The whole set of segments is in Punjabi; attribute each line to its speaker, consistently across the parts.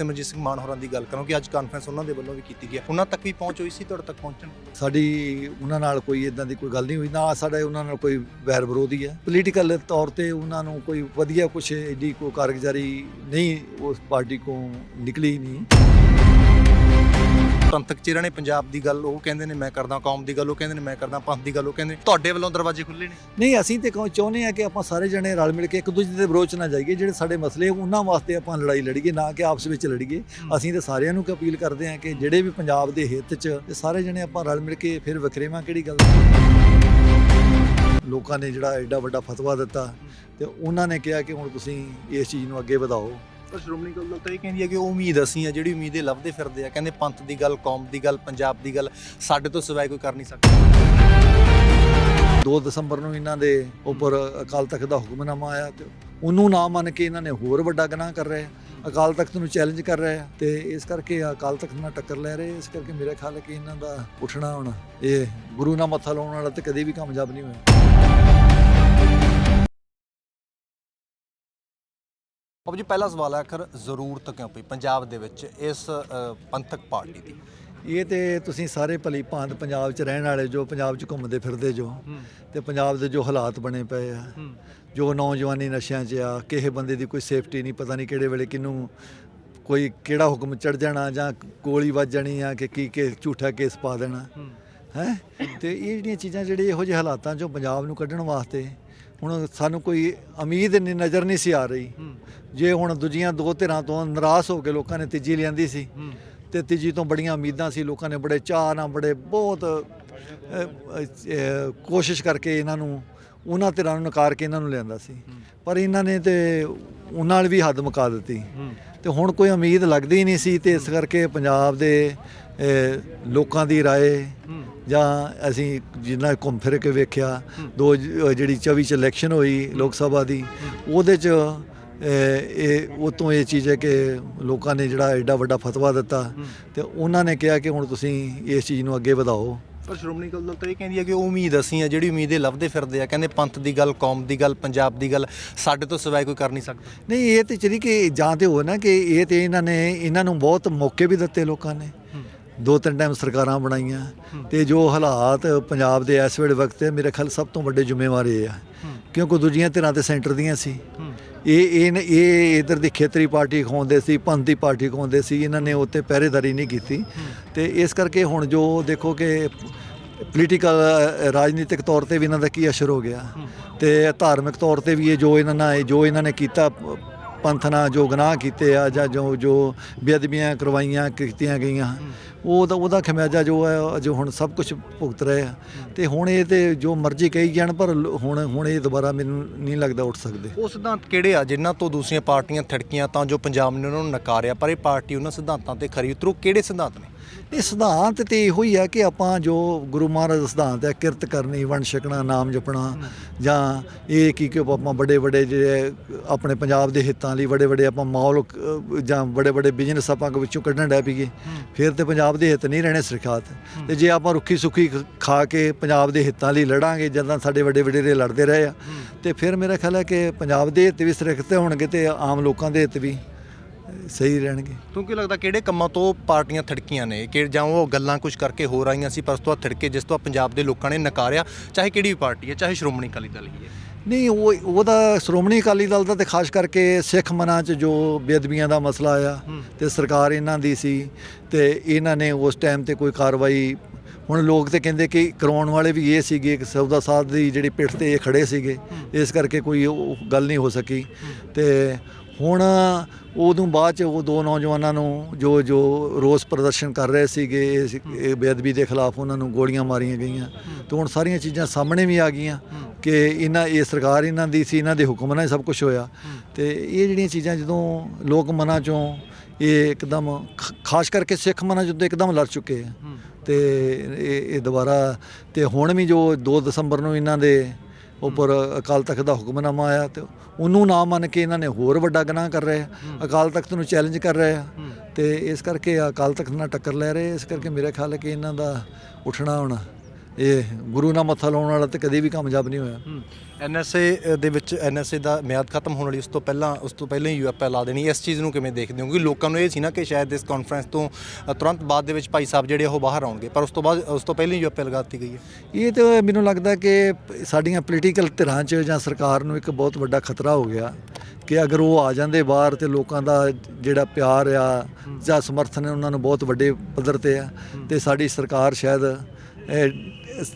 Speaker 1: ਸਿਮਰਜੀਤ ਸਿੰਘ ਮਾਨ ਹੋਰਾਂ ਦੀ ਗੱਲ ਕਰਾਂ ਕਿ ਅੱਜ ਕਾਨਫਰੰਸ ਉਹਨਾਂ ਦੇ ਵੱਲੋਂ ਵੀ ਕੀਤੀ ਗਈ ਹੈ। ਉਹਨਾਂ ਤੱਕ ਵੀ ਪਹੁੰਚ ਹੋਈ ਸੀ, ਤੁਹਾਡੇ ਤੱਕ ਪਹੁੰਚਣ?
Speaker 2: ਸਾਡੀ ਉਹਨਾਂ ਨਾਲ ਕੋਈ ਇਦਾਂ ਦੀ ਕੋਈ ਗੱਲ ਨਹੀਂ ਹੋਈ, ਨਾ ਸਾਡਾ ਉਹਨਾਂ ਨਾਲ ਕੋਈ ਵੈਰ ਵਿਰੋਧੀ ਹੈ। ਪੋਲੀਟੀਕਲ ਤੌਰ ਤੇ ਉਹਨਾਂ ਨੂੰ ਕੋਈ ਵਧੀਆ ਕੁਛ ਏਡੀ ਕੋਈ ਕਾਰਗੁਜ਼ਾਰੀ ਨਹੀਂ, ਉਸ ਪਾਰਟੀ ਕੋ ਨਿਕਲੀ ਨਹੀਂ।
Speaker 1: ਪੰਥਕ ਚਿਹਰਾ ਨੇ ਪੰਜਾਬ ਦੀ ਗੱਲ ਉਹ ਕਹਿੰਦੇ ਨੇ ਮੈਂ ਕਰਦਾ ਕੌਮ ਦੀ ਗੱਲ ਉਹ ਕਹਿੰਦੇ ਨੇ ਮੈਂ ਕਰਦਾ ਪੰਥ ਦੀ ਗੱਲ ਉਹ ਕਹਿੰਦੇ ਤੁਹਾਡੇ ਵੱਲੋਂ ਦਰਵਾਜ਼ੇ ਖੁੱਲੇ ਨੇ?
Speaker 2: ਨਹੀਂ ਅਸੀਂ ਤੇ ਕਹੋ- ਚਾਹੁੰਦੇ ਆ ਕਿ ਆਪਾਂ ਸਾਰੇ ਜਣੇ ਰਲ ਮਿਲ ਕੇ ਇੱਕ ਦੂਜੇ ਦੇ ਵਿਰੋਧ 'ਚ ਨਾ ਜਾਈਏ ਜਿਹੜੇ ਸਾਡੇ ਮਸਲੇ ਉਹਨਾਂ ਵਾਸਤੇ ਆਪਾਂ ਲੜਾਈ ਲੜੀਏ ਨਾ ਕਿ ਆਪਸ ਵਿੱਚ ਲੜੀਏ। ਅਸੀਂ ਤੇ ਸਾਰਿਆਂ ਨੂੰ ਅਪੀਲ ਕਰਦੇ ਆ ਕਿ ਜਿਹੜੇ ਵੀ ਪੰਜਾਬ ਦੇ ਹਿੱਤ 'ਚ ਸਾਰੇ ਜਣੇ ਆਪਾਂ ਰਲ ਮਿਲ ਕੇ ਫਿਰ ਵਖਰੇਵਾਂ ਕਿਹੜੀ ਗੱਲ ਲੋਕਾਂ ਨੇ ਜਿਹੜਾ ਐਡਾ ਵੱਡਾ ਫਤਵਾ ਦਿੱਤਾ ਤੇ ਉਹਨਾਂ ਨੇ ਕਿਹਾ ਕਿ ਹੁਣ ਤੁਸੀਂ ਇਸ ਚੀਜ਼ ਨੂੰ ਅੱਗੇ ਵਧਾਓ।
Speaker 1: ਪਰ ਸ਼੍ਰੋਮਣੀ ਅਕਾਲੀ ਦਲ ਤਾਂ ਇਹ ਕਹਿੰਦੀ ਹੈ ਕਿ ਉਹ ਉਮੀਦ ਅਸੀਂ ਆ, ਜਿਹੜੀ ਉਮੀਦ ਇਹ ਲੱਭਦੇ ਫਿਰਦੇ ਆ, ਕਹਿੰਦੇ ਪੰਥ ਦੀ ਗੱਲ, ਕੌਮ ਦੀ ਗੱਲ, ਪੰਜਾਬ ਦੀ ਗੱਲ, ਸਾਡੇ ਤੋਂ ਸਿਵਾਏ ਕੋਈ ਕਰ ਨਹੀਂ ਸਕਦਾ।
Speaker 2: 2 ਦਸੰਬਰ ਨੂੰ ਇਹਨਾਂ ਦੇ ਉੱਪਰ ਅਕਾਲ ਤਖਤ ਦਾ ਹੁਕਮਨਾਮਾ ਆਇਆ ਤੇ ਉਹਨੂੰ ਨਾ ਮੰਨ ਕੇ ਇਹਨਾਂ ਨੇ ਹੋਰ ਵੱਡਾ ਗੁਨਾਹ ਕਰ ਰਹੇ ਅਕਾਲ ਤਖਤ ਨੂੰ ਚੈਲੰਜ ਕਰ ਰਹੇ ਆ ਤੇ ਇਸ ਕਰਕੇ ਅਕਾਲ ਤਖਤ ਨਾਲ ਟੱਕਰ ਲੈ ਰਹੇ ਇਸ ਕਰਕੇ ਮੇਰੇ ਖਿਆਲ ਹੈ ਕਿ ਇਹਨਾਂ ਦਾ ਉੱਠਣਾ ਹੁਣ ਇਹ ਗੁਰੂ ਨਾਲ ਮੱਥਾ ਲਾਉਣ ਵਾਲਾ ਤੇ ਕਦੇ ਵੀ ਕਾਮਯਾਬ ਨਹੀਂ ਹੋਇਆ।
Speaker 1: ਬਾਬੂ ਜੀ ਪਹਿਲਾ ਸਵਾਲ ਹੈ ਆਖਰ ਜ਼ਰੂਰਤ ਕਿਉਂ ਪਈ ਪੰਜਾਬ ਦੇ ਵਿੱਚ ਇਸ ਅ, ਪੰਥਕ ਪਾਰਟੀ ਦੀ
Speaker 2: ਇਹ ਤੇ ਤੁਸੀਂ ਸਾਰੇ ਭਲੀ ਭਾਂਤ ਪੰਜਾਬ 'ਚ ਰਹਿਣ ਵਾਲੇ ਜੋ ਪੰਜਾਬ 'ਚ ਘੁੰਮਦੇ ਫਿਰਦੇ ਜੋ ਤੇ ਪੰਜਾਬ ਦੇ ਜੋ ਹਾਲਾਤ ਬਣੇ ਪਏ ਆ ਜੋ ਨੌਜਵਾਨੀ ਨਸ਼ਿਆਂ 'ਚ ਆ ਕਿਸੇ ਬੰਦੇ ਦੀ ਕੋਈ ਸੇਫਟੀ ਨਹੀਂ ਪਤਾ ਨਹੀਂ ਕਿਹੜੇ ਵੇਲੇ ਕਿਨੂੰ ਕੋਈ ਕਿਹੜਾ ਹੁਕਮ ਚੜ ਜਾਣਾ ਜਾਂ ਗੋਲੀ ਵੱਜ ਜਾਣੀ ਆ ਕਿ ਕੀ ਕੇ ਝੂਠਾ ਕੇਸ ਪਾ ਦੇਣਾ ਹੈ ਤੇ ਇਹ ਜਿਹੜੀਆਂ ਚੀਜ਼ਾਂ ਜਿਹੜੇ ਇਹੋ ਜਿਹੇ ਹਾਲਾਤਾਂ 'ਚੋਂ ਪੰਜਾਬ ਨੂੰ ਕੱਢਣ ਵਾਸਤੇ ਹੁਣ ਸਾਨੂੰ ਕੋਈ ਉਮੀਦ ਨਹੀਂ ਨਜ਼ਰ ਨਹੀਂ ਸੀ ਆ ਰਹੀ ਜੇ ਹੁਣ ਦੂਜੀਆਂ ਦੋ ਧਿਰਾਂ ਤੋਂ ਨਿਰਾਸ਼ ਹੋ ਕੇ ਲੋਕਾਂ ਨੇ ਤੀਜੀ ਲਿਆਂਦੀ ਸੀ ਤੇ ਤੀਜੀ ਤੋਂ ਬੜੀਆਂ ਉਮੀਦਾਂ ਸੀ ਲੋਕਾਂ ਨੇ ਬੜੇ ਚਾਅ ਨਾਲ ਬੜੇ ਬਹੁਤ ਅ, ਅ, ਅ, ਕੋਸ਼ਿਸ਼ ਕਰਕੇ ਇਹਨਾਂ ਨੂੰ ਉਹਨਾਂ ਧਿਰਾਂ ਨੂੰ ਨਕਾਰ ਕੇ ਇਹਨਾਂ ਨੂੰ ਲਿਆਂਦਾ ਸੀ ਪਰ ਇਹਨਾਂ ਨੇ ਤੇ ਉਹਨਾਂ ਨਾਲ ਵੀ ਹੱਦ ਮੁਕਾ ਦਿੱਤੀ ਤੇ ਹੁਣ ਕੋਈ ਉਮੀਦ ਲੱਗਦੀ ਹੀ ਨਹੀਂ ਸੀ ਤੇ ਇਸ ਕਰਕੇ ਪੰਜਾਬ ਦੇ ਅ, ਲੋਕਾਂ ਦੀ رائے ਜਾਂ ਅਸੀਂ ਜਿੰਨਾ ਘੁੰਮ ਫਿਰ ਕੇ ਵੇਖਿਆ ਦੋ ਜ- ਜਿਹੜੀ 24 ਚ ਇਲੈਕਸ਼ਨ ਹੋਈ ਲੋਕ ਸਭਾ ਦੀ ਉਹਦੇ ਚ ਅ, ਇਹ ਉਹ ਤੋਂ ਇਹ ਚੀਜ਼ ਹੈ ਕਿ ਲੋਕਾਂ ਨੇ ਜਿਹੜਾ ਐਡਾ ਵੱਡਾ ਫਤਵਾ ਦਿੱਤਾ ਤੇ ਉਹਨਾਂ ਨੇ ਕਿਹਾ ਕਿ ਹੁਣ ਤੁਸੀਂ ਇਸ ਚੀਜ਼ ਨੂੰ ਅੱਗੇ ਵਧਾਓ।
Speaker 1: ਪਰ ਸ਼੍ਰੋਮਣੀ ਅਕਾਲੀ ਦਲ ਤਾਂ ਇਹ ਕਹਿੰਦੀ ਹੈ ਕਿ ਉਹ ਉਮੀਦ ਅਸੀਂ ਆ ਜਿਹੜੀ ਉਮੀਦ ਇਹ ਲੱਭਦੇ ਫਿਰਦੇ ਆ ਕਹਿੰਦੇ ਪੰਥ ਦੀ ਗੱਲ ਕੌਮ ਦੀ ਗੱਲ ਪੰਜਾਬ ਦੀ ਗੱਲ ਸਾਡੇ ਤੋਂ ਸਿਵਾਏ ਕੋਈ ਕਰ ਨਹੀਂ ਸਕਦਾ।
Speaker 2: ਨਹੀਂ ਇਹ ਤੇ ਚਲੀ ਕਿ ਜਾਂ ਤੇ ਹੋ ਨਾ ਕਿ ਇਹ ਤੇ ਇਹਨਾਂ ਨੇ ਇਹਨਾਂ ਨੂੰ ਬਹੁਤ ਮੌਕੇ ਵੀ ਦਿੱਤੇ ਲੋਕਾਂ ਨੇ। ਦੋ ਤਿੰਨ ਟਾਈਮ ਸਰਕਾਰਾਂ ਬਣਾਈਆਂ ਤੇ ਜੋ ਹਾਲਾਤ ਪੰਜਾਬ ਦੇ ਇਸ ਵੇਲੇ ਵਕਤ ਹੈ ਮੇਰੇ ਖਿਆਲ ਸਭ ਤੋਂ ਵੱਡੇ ਜ਼ਿੰਮੇਵਾਰ ਇਹ ਆ। ਕਿਉਂਕਿ ਦੂਜੀਆਂ ਧਿਰਾਂ ਤੇ ਸੈਂਟਰ ਦੀਆਂ ਸੀ। ਇਹ ਇਹ ਇਹ ਇਧਰ ਦੀ ਖੇਤਰੀ ਪਾਰਟੀ ਖਵਾਉਂਦੇ ਸੀ, ਪੰਥ ਦੀ ਪਾਰਟੀ ਖਵਾਉਂਦੇ ਸੀ, ਇਹਨਾਂ ਨੇ ਉੱਤੇ ਪਹਿਰੇਦਾਰੀ ਨਹੀਂ ਕੀਤੀ। ਤੇ ਇਸ ਕਰਕੇ ਹੁਣ ਜੋ ਦੇਖੋ ਕਿ ਪੋਲੀਟੀਕਲ ਰਾਜਨੀਤਿਕ ਤੌਰ ਤੇ ਵੀ ਇਹਨਾਂ ਦਾ ਕੀ ਅਸਰ ਹੋ ਗਿਆ। ਤੇ ਧਾਰਮਿਕ ਤੌਰ ਤੇ ਵੀ ਇਹ ਜੋ ਇਹਨਾਂ ਨਾਲ ਜੋ ਇਹਨਾਂ ਨੇ ਕੀਤਾ, ਪੰਥ ਨਾਲ ਜੋ ਗੁਨਾਹ ਕੀਤੇ ਆ ਜਾਂ ਜੋ ਜੋ ਬੇਅਦਬੀਆਂ ਕਰਵਾਈਆਂ, ਕੀਤੀਆਂ ਗਈਆਂ ਉਹਦਾ ਉਹਦਾ ਖਮਿਆਜਾ ਜੋ ਹੈ ਜੋ ਹੁਣ ਸਭ ਕੁਝ ਭੁਗਤ ਰਹੇ ਆ। ਤੇ ਹੁਣ ਇਹ ਤੇ ਜੋ ਮਰਜ਼ੀ ਕਹੀ ਜਾਣ ਪਰ ਹੁਣ ਹੁਣ ਇਹ ਦੁਬਾਰਾ ਮੈਨੂੰ ਨਹੀਂ ਲੱਗਦਾ ਉੱਠ ਸਕਦੇ।
Speaker 1: ਉਹ ਸਿਧਾਂਤ ਕਿਹੜੇ ਆ? ਜਿਨ੍ਹਾਂ ਤੋਂ ਦੂਸਰੀਆਂ ਪਾਰਟੀਆਂ ਥੜਕੀਆਂ ਤਾਂ ਜੋ ਪੰਜਾਬ ਨੇ ਉਹਨਾਂ ਨੂੰ ਨਕਾਰਿਆ। ਪਰ ਇਹ ਪਾਰਟੀ ਉਹਨਾਂ ਸਿਧਾਂਤਾਂ ਤੇ ਖਰੀ ਉਤਰੂ। ਕਿਹੜੇ ਸਿਧਾਂਤ ਨੇ?
Speaker 2: ਇਹ ਸਿਧਾਂਤ ਤੇ ਇਹੋ ਹੀ ਹੈ ਕਿ ਆਪਾਂ ਜੋ ਗੁਰੂ ਮਹਾਰਾਜ ਦਾ ਸਿਧਾਂਤ ਹੈ ਕਿਰਤ ਕਰਨੀ ਵੰਡ ਛਕਣਾ ਨਾਮ ਜਪਣਾ ਜਾਂ ਇਹ ਕੀ ਕਿ ਆਪਾਂ ਵੱਡੇ ਵੱਡੇ ਜਿਹੜੇ ਆਪਣੇ ਪੰਜਾਬ ਦੇ ਹਿੱਤਾਂ ਲਈ ਵੱਡੇ ਵੱਡੇ ਆਪਾਂ ਮਾਲ ਜਾਂ ਵੱਡੇ ਵੱਡੇ ਬਿਜ਼ਨਸ ਆਪਾਂ ਵਿੱਚੋਂ ਕੱਢਣ ਡੈ ਪਈਏ। ਫਿਰ ਤੇ ਪੰਜਾਬ ਦੇ ਹਿੱਤ ਨਹੀਂ ਰਹਿਣੇ ਸੁਰੱਖਿਅਤ ਤੇ। ਜੇ ਆਪਾਂ ਰੁੱਖੀ ਸੁੱਖੀ ਖ- ਕੇ ਪੰਜਾਬ ਦੇ ਹਿੱਤਾਂ ਲਈ ਲੜਾਂਗੇ ਜਦੋਂ ਸਾਡੇ ਵੱਡੇ ਵਡੇਰੇ ਲੜਦੇ ਰਹੇ ਆ ਤੇ ਫਿਰ ਮੇਰਾ ਖਿਆਲ ਹੈ ਕਿ ਪੰਜਾਬ ਦੇ ਹਿੱਤ ਵੀ ਸੁਰੱਖਿਅਤ ਹੋਣਗੇ ਤੇ ਆਮ ਲੋਕਾਂ ਦੇ ਹਿੱਤ ਵੀ ਸਹੀ ਰਹਿਣਗੇ।
Speaker 1: ਕਿਉਂਕਿ ਲੱਗਦਾ ਕਿਹੜੇ ਕੰਮਾਂ ਤੋਂ ਪਾਰਟੀਆਂ ਥੜਕੀਆਂ ਨੇ? ਕਿ ਜਾਂ ਉਹ ਗੱਲਾਂ ਕੁਝ ਕਰਕੇ ਹੋਰ ਆਈਆਂ ਸੀ ਪਰ ਉਸ ਤੋਂ ਥੜਕੇ ਜਿਸ ਤੋਂ ਪੰਜਾਬ ਦੇ ਲੋਕਾਂ ਨੇ ਨਕਾਰਿਆ ਚਾਹੇ ਕਿਹੜੀ ਵੀ ਪਾਰਟੀ ਹੈ ਚਾਹੇ ਸ਼੍ਰੋਮਣੀ ਅਕਾਲੀ ਦਲ ਹੀ ਹੈ।
Speaker 2: ਨਹੀਂ ਉਹ ਉਹਦਾ ਸ਼੍ਰੋਮਣੀ ਅਕਾਲੀ ਦਲ ਦਾ ਤੇ ਖਾਸ ਕਰਕੇ ਸਿੱਖ ਮਨਾਂ 'ਚ ਜੋ ਬੇਅਦਬੀਆਂ ਦਾ ਮਸਲਾ ਆਇਆ ਤੇ ਸਰਕਾਰ ਇਹਨਾਂ ਦੀ ਸੀ ਤੇ ਇਹਨਾਂ ਨੇ ਉਸ ਟਾਈਮ ਤੇ ਕੋਈ ਕਾਰਵਾਈ ਹੁਣ ਲੋਕ ਤੇ ਕਹਿੰਦੇ ਕਿ ਕਰਾਉਣ ਵਾਲੇ ਵੀ ਇਹ ਸੀਗੇ ਕਿ ਸੌਦਾ ਸਾਧ ਦੀ ਜਿਹੜੀ ਪਿੱਠ ਤੇ ਇਹ ਖੜੇ ਸੀਗੇ। ਇਸ ਕਰਕੇ ਕੋਈ ਉਹ ਗੱਲ ਨਹੀਂ ਹੋ ਸਕੀ। ਤੇ ਹੁਣ ਉਦੋਂ ਬਾਅਦ ਚ ਉਹ ਦੋ ਨੌਜਵਾਨਾਂ ਨੂੰ ਜੋ ਜੋ ਰੋਸ ਪ੍ਰਦਰਸ਼ਨ ਕਰ ਰਹੇ ਸੀਗੇ ਇਹ ਬੇਅਦਬੀ ਦੇ ਖਿਲਾਫ ਉਹਨਾਂ ਨੂੰ ਗੋਲੀਆਂ ਮਾਰੀਆਂ ਗਈਆਂ। ਤੇ ਹੁਣ ਸਾਰੀਆਂ ਚੀਜ਼ਾਂ ਸਾਹਮਣੇ ਵੀ ਆ ਗਈਆਂ ਕਿ ਇਹਨਾਂ ਇਹ ਸਰਕਾਰ ਇਹਨਾਂ ਦੀ ਸੀ ਇਹਨਾਂ ਦੇ ਹੁਕਮ ਨਾਲ ਸਭ ਕੁਝ ਹੋਇਆ। ਤੇ ਇਹ ਜਿਹੜੀਆਂ ਚੀਜ਼ਾਂ ਜਦੋਂ ਲੋਕ ਮਨਾਂ ਚੋਂ ਇਹ ਇੱਕਦਮ ਖਾਸ ਕਰਕੇ ਸਿੱਖ ਮਨਾਂ ਜਦੋਂ ਇੱਕਦਮ ਲੜ ਚੁੱਕੇ ਆ। ਤੇ ਇਹ ਇਹ ਦੁਬਾਰਾ ਤੇ ਹੁਣ ਵੀ ਜੋ 2 ਦਸੰਬਰ ਨੂੰ ਇਹਨਾਂ ਦੇ ਉੱਪਰ ਅਕਾਲ ਤਖਤ ਦਾ ਹੁਕਮਨਾਮਾ ਆਇਆ ਤੇ ਉਹਨੂੰ ਨਾ ਮੰਨ ਕੇ ਇਹਨਾਂ ਨੇ ਹੋਰ ਵੱਡਾ ਗੁਨਾਹ ਕਰ ਰਹੇ ਆ। ਅਕਾਲ ਤਖਤ ਨੂੰ ਚੈਲੰਜ ਕਰ ਰਹੇ ਆ। ਤੇ ਇਸ ਕਰਕੇ ਅਕਾਲ ਤਖਤ ਨਾਲ ਟੱਕਰ ਲੈ ਰਹੇ ਇਸ ਕਰਕੇ ਮੇਰੇ ਖਿਆਲ ਹੈ ਕਿ ਇਹਨਾਂ ਦਾ ਉੱਠਣਾ ਹੁਣ ਇਹ ਗੁਰੂ ਨਾਲ ਮੱਥਾ ਲਾਉਣ ਵਾਲਾ ਤੇ ਕਦੇ ਵੀ ਕਾਮਯਾਬ ਨਹੀਂ ਹੋਇਆ।
Speaker 1: ਐਨਐਸਏ ਦੇ ਵਿੱਚ ਐਨਐਸਏ ਦਾ ਮਿਆਦ ਖਤਮ ਹੋਣ ਵਾਲੀ ਉਸ ਤੋਂ ਪਹਿਲਾਂ ਉਸ ਤੋਂ ਪਹਿਲਾਂ ਹੀ ਯੂਐਫਐਲ ਲਾ ਦੇਣੀ। ਇਸ ਚੀਜ਼ ਨੂੰ ਕਿਵੇਂ ਦੇਖਦੇ ਹੋ? ਕਿਉਂਕਿ ਲੋਕਾਂ ਨੂੰ ਇਹ ਸੀ ਨਾ ਕਿ ਸ਼ਾਇਦ ਇਸ ਕਾਨਫਰੰਸ ਤੋਂ ਤੁਰੰਤ ਬਾਅਦ ਦੇ ਵਿੱਚ ਭਾਈ ਸਾਹਿਬ ਜਿਹੜੇ ਉਹ ਬਾਹਰ ਆਉਣਗੇ। ਪਰ ਉਸ ਤੋਂ ਬਾਅਦ ਉਸ ਤੋਂ ਪਹਿਲਾਂ ਹੀ ਯੂਐਫਐਲ ਲਗਾ ਦਿੱਤੀ ਗਈ ਹੈ।
Speaker 2: ਇਹ ਤਾਂ ਮੈਨੂੰ ਲੱਗਦਾ ਕਿ ਸਾਡੀਆਂ ਪੋਲੀਟੀਕਲ ਧਿਰਾਂ 'ਚ ਜਾਂ ਸਰਕਾਰ ਨੂੰ ਇੱਕ ਬਹੁਤ ਵੱਡਾ ਖਤਰਾ ਹੋ ਗਿਆ ਕਿ ਅਗਰ ਉਹ ਆ ਜਾਂਦੇ ਬਾਹਰ ਤੇ ਲੋਕਾਂ ਦਾ ਜਿਹੜਾ ਪਿਆਰ ਆ ਜਾਂ ਸਮਰਥਨ ਹੈ ਉਹਨਾਂ ਨੂੰ ਬਹੁਤ ਵੱਡੇ ਪੱਧਰ ਤੇ ਆ ਤੇ ਸਾਡੀ ਸਰਕਾਰ ਸ਼ਾਇਦ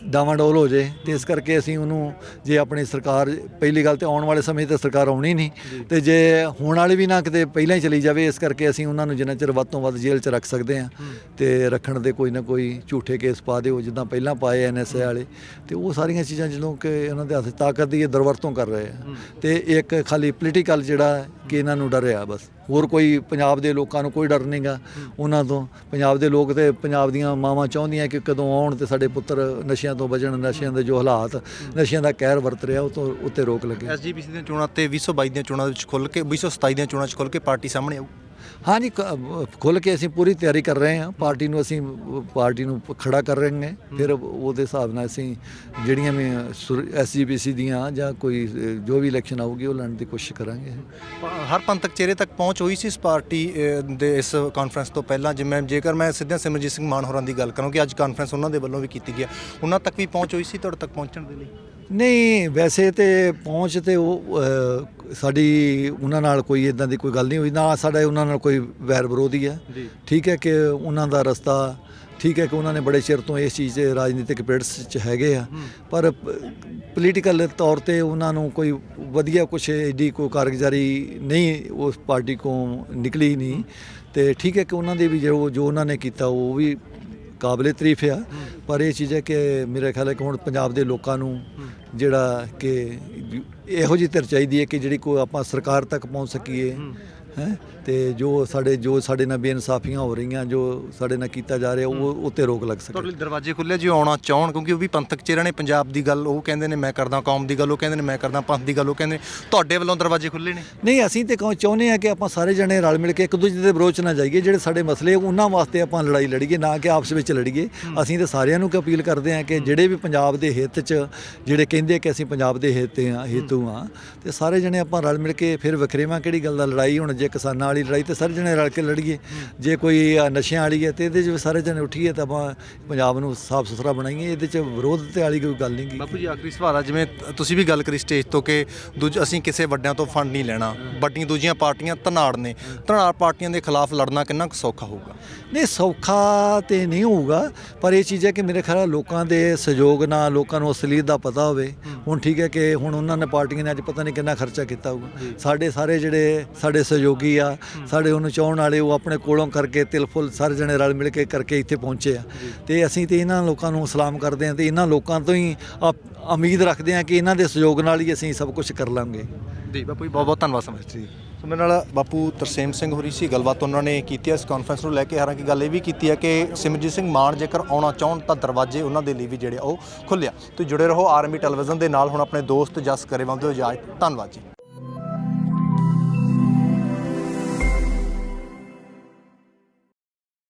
Speaker 2: ਡਾਵਾਂਡੋਲ ਹੋ ਜੇ ਤੇ ਇਸ ਕਰਕੇ ਅਸੀਂ ਉਹਨੂੰ ਜੇ ਆਪਣੀ ਸਰਕਾਰ ਪਹਿਲੀ ਗੱਲ ਤੇ ਆਉਣ ਵਾਲੇ ਸਮੇਂ ਤੇ ਸਰਕਾਰ ਆਉਣੀ ਨਹੀਂ ਤੇ ਜੇ ਹੋਣ ਵਾਲੀ ਵੀ ਨਾ ਕਿਤੇ ਪਹਿਲਾਂ ਹੀ ਚਲੀ ਜਾਵੇ ਇਸ ਕਰਕੇ ਅਸੀਂ ਉਹਨਾਂ ਨੂੰ ਜਿੰਨਾ ਚਿਰ ਵੱਧ ਤੋਂ ਵੱਧ ਜੇਲ੍ਹ 'ਚ ਰੱਖ ਸਕਦੇ ਹਾਂ ਤੇ ਰੱਖਣ ਦੇ ਕੋਈ ਨਾ ਕੋਈ ਝੂਠੇ ਕੇਸ ਪਾ ਦਿਓ ਜਿੱਦਾਂ ਪਹਿਲਾਂ ਪਾਏ ਐਨਐਸਏ ਵਾਲੇ। ਤੇ ਉਹ ਸਾਰੀਆਂ ਚੀਜ਼ਾਂ ਜਦੋਂ ਕਿ ਇਹਨਾਂ ਦੇ ਹੱਥ ਤਾਕਤ ਦੀ ਇਹ ਦੁਰਵਰਤੋਂ ਕਰ ਰਹੇ ਆ। ਤੇ ਇੱਕ ਖਾਲੀ ਪੋਲੀਟੀਕਲ ਜਿਹੜਾ ਕਿ ਇਹਨਾਂ ਨੂੰ ਡਰਿਆ ਬਸ। ਹੋਰ ਕੋਈ ਪੰਜਾਬ ਦੇ ਲੋਕਾਂ ਨੂੰ ਕੋਈ ਡਰ ਨਹੀਂਗਾ ਉਹਨਾਂ ਤੋਂ। ਪੰਜਾਬ ਦੇ ਲੋਕ ਤੇ ਪੰਜਾਬ ਦੀਆਂ ਮਾਵਾਂ ਚਾਹੁੰਦੀਆਂ ਕਿ ਕਦੋਂ ਆਉਣ ਤੇ ਸਾਡੇ ਪੁੱਤਰ ਨਸ਼ਿਆਂ ਤੋਂ ਬਚਣ, ਨਸ਼ਿਆਂ ਦੇ ਜੋ ਹਾਲਾਤ, ਨਸ਼ਿਆਂ ਦਾ ਕਹਿਰ ਵਰਤ ਰਿਹਾ, ਉਹ ਤੋਂ ਉੱਤੇ ਰੋਕ ਲੱਗੇ।
Speaker 1: ਐਸਜੀਪੀਸੀ ਦੀਆਂ ਚੋਣਾਂ ਤੇ 2022 ਦੀਆਂ ਚੋਣਾਂ ਵਿੱਚ ਖੁੱਲ ਕੇ 2027 ਦੀਆਂ ਚੋਣਾਂ 'ਚ ਖੁੱਲ ਕੇ ਪਾਰਟੀ ਸਾਹਮਣੇ ਆਊ।
Speaker 2: ਹਾਂਜੀ ਖੁੱਲ ਕੇ ਅਸੀਂ ਪੂਰੀ ਤਿਆਰੀ ਕਰ ਰਹੇ ਹਾਂ। ਪਾਰਟੀ ਨੂੰ ਅਸੀਂ ਪਾਰਟੀ ਨੂੰ ਖੜਾ ਕਰ ਰਹੇ ਹਾਂ। ਫਿਰ ਉਹਦੇ ਹਿਸਾਬ ਨਾਲ ਅਸੀਂ ਜਿਹੜੀਆਂ ਵੀ ਐਸਜੀਪੀਸੀ ਦੀਆਂ ਜਾਂ ਕੋਈ ਜੋ ਵੀ ਇਲੈਕਸ਼ਨ ਆਊਗੀ ਉਹ ਲੜਨ ਦੀ ਕੋਸ਼ਿਸ਼ ਕਰਾਂਗੇ।
Speaker 1: ਹਰ ਪੰਥਕ ਚਿਹਰੇ ਤੱਕ ਪਹੁੰਚ ਹੋਈ ਸੀ ਇਸ ਪਾਰਟੀ ਦੇ ਇਸ ਕਾਨਫਰੰਸ ਤੋਂ ਪਹਿਲਾਂ। ਜਿਵੇਂ ਜੇਕਰ ਮੈਂ ਸਿੱਧਾ ਸਿਮਰਜੀਤ ਸਿੰਘ ਮਾਨ ਹੋਰਾਂ ਦੀ ਗੱਲ ਕਰਾਂ ਕਿ ਅੱਜ ਕਾਨਫਰੰਸ ਉਹਨਾਂ ਦੇ ਵੱਲੋਂ ਵੀ ਕੀਤੀ ਗਿਆ। ਉਹਨਾਂ ਤੱਕ ਵੀ ਪਹੁੰਚ ਹੋਈ ਸੀ ਤੁਹਾਡੇ ਤੱਕ ਪਹੁੰਚਣ ਦੇ ਲਈ?
Speaker 2: ਨਹੀਂ ਵੈਸੇ ਤੇ ਪਹੁੰਚ ਤੇ ਉਹ ਸਾਡੀ ਉਹਨਾਂ ਨਾਲ ਕੋਈ ਇਦਾਂ ਦੀ ਕੋਈ ਗੱਲ ਨਹੀਂ ਹੋਈ। ਨਾ ਸਾਡਾ ਉਹਨਾਂ ਨਾਲ ਕੋਈ ਵੈਰ ਵਿਰੋਧੀ ਹੈ।
Speaker 1: ਜੀ।
Speaker 2: ਠੀਕ ਹੈ ਕਿ ਉਹਨਾਂ ਦਾ ਰਸਤਾ ਠੀਕ ਹੈ ਕਿ ਉਹਨਾਂ ਨੇ ਬੜੇ ਚਿਰ ਤੋਂ ਇਸ ਚੀਜ਼ 'ਚ ਰਾਜਨੀਤਿਕ ਪਿੜਸ 'ਚ ਹੈਗੇ ਆ। ਪਰ ਪੋਲੀਟੀਕਲ ਤੌਰ ਤੇ ਉਹਨਾਂ ਨੂੰ ਕੋਈ ਵਧੀਆ ਕੁਛ ਏਡੀ ਕੋਈ ਕਾਰਗੁਜ਼ਾਰੀ ਨਹੀਂ ਉਸ ਪਾਰਟੀ ਕੋ ਨਿਕਲੀ ਨਹੀਂ। ਤੇ ਠੀਕ ਹੈ ਕਿ ਉਹਨਾਂ ਦੇ ਵੀ ਜੋ ਜੋ ਉਹਨਾਂ ਨੇ ਕੀਤਾ ਉਹ ਵੀ ਕਾਬਲੇ ਤਾਰੀਫ ਆ। ਪਰ ਇਹ ਚੀਜ਼ ਹੈ ਕਿ ਮੇਰੇ ਖਿਆਲ ਹੈ ਕਿ ਹੁਣ ਪੰਜਾਬ ਦੇ ਲੋਕਾਂ ਨੂੰ ਜਿਹੜਾ ਕਿ ਇਹੋ ਜਿਹੀ ਧਿਰ ਚਾਹੀਦੀ ਹੈ ਕਿ ਜਿਹੜੀ ਕੋਈ ਆਪਾਂ ਸਰਕਾਰ ਤੱਕ ਪਹੁੰਚ ਸਕੀਏ। ਹੈ? ਤੇ ਜੋ ਸਾਡੇ ਜੋ ਸਾਡੇ ਨਾਲ ਬੇਇਨਸਾਫੀਆਂ ਹੋ ਰਹੀਆਂ ਜੋ ਸਾਡੇ ਨਾਲ ਕੀਤਾ ਜਾ ਰਿਹਾ ਉਹ ਉੱਤੇ ਰੋਕ ਲੱਗ ਸਕੇ।
Speaker 1: ਤੁਹਾਡੇ ਲਈ ਦਰਵਾਜ਼ੇ ਖੁੱਲੇ ਜੀ ਆਉਣਾ ਚਾਹਣ ਕਿਉਂਕਿ ਉਹ ਵੀ ਪੰਥਕ ਚਿਹਰੇ ਨੇ ਪੰਜਾਬ ਦੀ ਗੱਲ ਉਹ ਕਹਿੰਦੇ ਨੇ ਮੈਂ ਕਰਦਾ ਕੌਮ ਦੀ ਗੱਲ ਉਹ ਕਹਿੰਦੇ ਨੇ ਮੈਂ ਕਰਦਾ ਪੰਥ ਦੀ ਗੱਲ ਉਹ ਕਹਿੰਦੇ ਨੇ। ਤੁਹਾਡੇ ਵੱਲੋਂ ਦਰਵਾਜ਼ੇ ਖੁੱਲੇ ਨੇ?
Speaker 2: ਨਹੀਂ ਅਸੀਂ ਤੇ ਕਹੋ ਚਾਹੁੰਦੇ ਆ ਕਿ ਆਪਾਂ ਸਾਰੇ ਜਣੇ ਰਲ ਮਿਲ ਕੇ ਇੱਕ ਦੂਜੇ ਦੇ ਵਿਰੋਧ 'ਚ ਨਾ ਜਾਈਏ ਜਿਹੜੇ ਸਾਡੇ ਮਸਲੇ ਉਹਨਾਂ ਵਾਸਤੇ ਆਪਾਂ ਲੜਾਈ ਲੜੀਏ ਨਾ ਕਿ ਆਪਸ ਵਿੱਚ ਲੜੀਏ। ਅਸੀਂ ਤੇ ਸਾਰਿਆਂ ਨੂੰ ਕਿ ਅਪੀਲ ਕਰਦੇ ਆ ਕਿ ਜਿਹੜੇ ਵੀ ਪੰਜਾਬ ਦੇ ਹਿੱਤ 'ਚ ਜਿਹੜੇ ਕਹਿੰਦੇ ਕਿ ਅਸੀਂ ਪੰਜਾਬ ਦੇ ਹਿੱਤ ਆ ਹੇਤੂ ਆ ਤੇ ਸਾਰੇ ਜਣੇ ਆਪਾਂ ਰਲ ਮਿਲ ਕੇ ਫਿਰ ਵਖਰੇਵਾਂ ਕਿਹੜੀ ਗੱਲ ਦਾ ਲੜਾਈ ਹੁਣ ਜੇ ਕਿਸਾਨਾਂ ਵਾਲੀ ਲੜਾਈ ਤੇ ਸਾਰੇ ਜਣੇ ਰਲ ਕੇ ਲੜੀਏ ਜੇ ਕੋਈ ਨਸ਼ਿਆਂ ਵਾਲੀ ਹੈ ਤੇ ਇਹਦੇ 'ਚ ਸਾਰੇ ਜਣੇ ਉੱਠੀਏ ਤਾਂ ਆਪਾਂ ਪੰਜਾਬ ਨੂੰ ਸਾਫ਼ ਸੁਥਰਾ ਬਣਾਈਏ ਇਹਦੇ 'ਚ ਵਿਰੋਧ ਤੇ ਵਾਲੀ ਕੋਈ ਗੱਲ ਨਹੀਂ
Speaker 1: ਬਾਪੂ ਜੀ ਆਖਰੀ ਸਵਾਲ ਆ ਜਿਵੇਂ ਤੁਸੀਂ ਵੀ ਗੱਲ ਕਰੀ ਸਟੇਜ ਤੋਂ ਕਿ ਦੂਜ ਅਸੀਂ ਕਿਸੇ ਵੱਡਿਆਂ ਤੋਂ ਫੰਡ ਨਹੀਂ ਲੈਣਾ ਵੱਡੀਆਂ ਦੂਜੀਆਂ ਪਾਰਟੀਆਂ ਧਨਾੜ ਨੇ ਧਨਾੜ ਪਾਰਟੀਆਂ ਦੇ ਖਿਲਾਫ ਲੜਨਾ ਕਿੰਨਾ ਕੁ ਸੌਖਾ ਹੋਊਗਾ?
Speaker 2: ਨਹੀਂ ਸੌਖਾ ਤੇ ਨਹੀਂ ਹੋਊਗਾ ਪਰ ਇਹ ਚੀਜ਼ ਹੈ ਕਿ ਮੇਰੇ ਖਿਆਲ ਲੋਕਾਂ ਦੇ ਸਹਿਯੋਗ ਨਾਲ ਲੋਕਾਂ ਨੂੰ ਅਸਲੀਅਤ ਦਾ ਪਤਾ ਹੋਵੇ। ਹੁਣ ਠੀਕ ਹੈ ਕਿ ਹੁਣ ਉਹਨਾਂ ਨੇ ਪਾਰਟੀਆਂ ਨੇ ਅੱਜ ਪਤਾ ਨਹੀਂ ਕਿੰਨਾ ਖਰਚਾ ਕੀਤਾ ਹੋਊਗਾ। ਸਾਡੇ ਸਾਰੇ ਜਿਹੜੇ ਸਾਡੇ ਸਹਿਯੋਗੀ ਆ। ਸਾਡੇ ਉਹਨੂੰ ਚਾਹਣ ਵਾਲੇ ਉਹ ਆਪਣੇ ਕੋਲੋਂ ਕਰਕੇ ਤਿਲ ਫੁੱਲ ਸਾਰੇ ਜਣੇ ਰਲ ਮਿਲ ਕੇ ਕਰਕੇ ਇੱਥੇ ਪਹੁੰਚੇ ਆ। ਤੇ ਅਸੀਂ ਤੇ ਇਹਨਾਂ ਲੋਕਾਂ ਨੂੰ ਸਲਾਮ ਕਰਦੇ ਹਾਂ ਤੇ ਇਹਨਾਂ ਲੋਕਾਂ ਤੋਂ ਹੀ ਉਮੀਦ ਰੱਖਦੇ ਹਾਂ ਕਿ ਇਹਨਾਂ ਦੇ ਸਹਿਯੋਗ ਨਾਲ ਹੀ ਅਸੀਂ ਸਭ ਕੁਝ ਕਰ ਲਾਂਗੇ।
Speaker 1: ਜੀ ਬਾਪੂ ਜੀ ਬਹੁਤ ਬਹੁਤ ਧੰਨਵਾਦ ਸਮਝ ਜੀ। ਸੋ ਮੇਰੇ ਨਾਲ ਬਾਪੂ ਤਰਸੇਮ ਸਿੰਘ ਹੋਰੀ ਸੀ ਗੱਲਬਾਤ ਉਹਨਾਂ ਨੇ ਕੀਤੀ ਹੈ ਇਸ ਕਾਨਫਰੰਸ ਨੂੰ ਲੈ ਕੇ। ਹਾਲਾਂਕਿ ਗੱਲ ਇਹ ਵੀ ਕੀਤੀ ਹੈ ਕਿ ਸਿਮਰਜੀਤ ਸਿੰਘ ਮਾਨ ਜੇਕਰ ਆਉਣਾ ਚਾਹਣ ਤਾਂ ਦਰਵਾਜ਼ੇ ਉਹਨਾਂ ਦੇ ਲਈ ਵੀ ਜਿਹੜੇ ਆ ਉਹ ਖੁੱਲਿਆ ਤੁਸੀਂ ਜੁੜੇ ਰਹੋ ਆਰਐਮਬੀ ਟੈਲੀਵਿਜ਼ਨ ਦੇ ਨਾਲ। ਹੁਣ ਆਪਣੇ ਦੋਸਤ ਜਸ ਕਰੇ ਬੰਦੇ ਹੋ ਇਜਾਜ਼ਤ। ਧੰਨਵਾਦ ਜੀ।